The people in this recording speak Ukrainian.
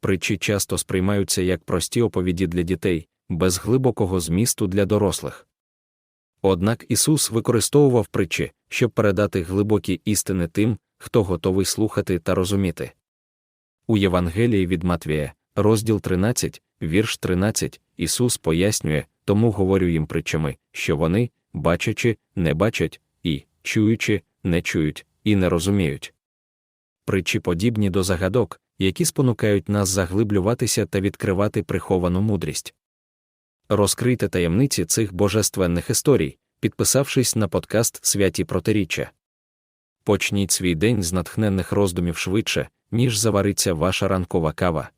притчі часто сприймаються як прості оповіді для дітей, без глибокого змісту для дорослих. Однак Ісус використовував притчі, щоб передати глибокі істини тим, хто готовий слухати та розуміти. У Євангелії від Матвія, розділ 13, вірш 13, Ісус пояснює, тому говорю їм притчами, що вони, бачачи, не бачать, і, чуючи, не чують, і не розуміють. Притчі подібні до загадок, які спонукають нас заглиблюватися та відкривати приховану мудрість. Розкрийте таємниці цих божественних історій, підписавшись на подкаст Святі Протиріччя. Почніть свій день з натхненних роздумів швидше, ніж завариться ваша ранкова кава.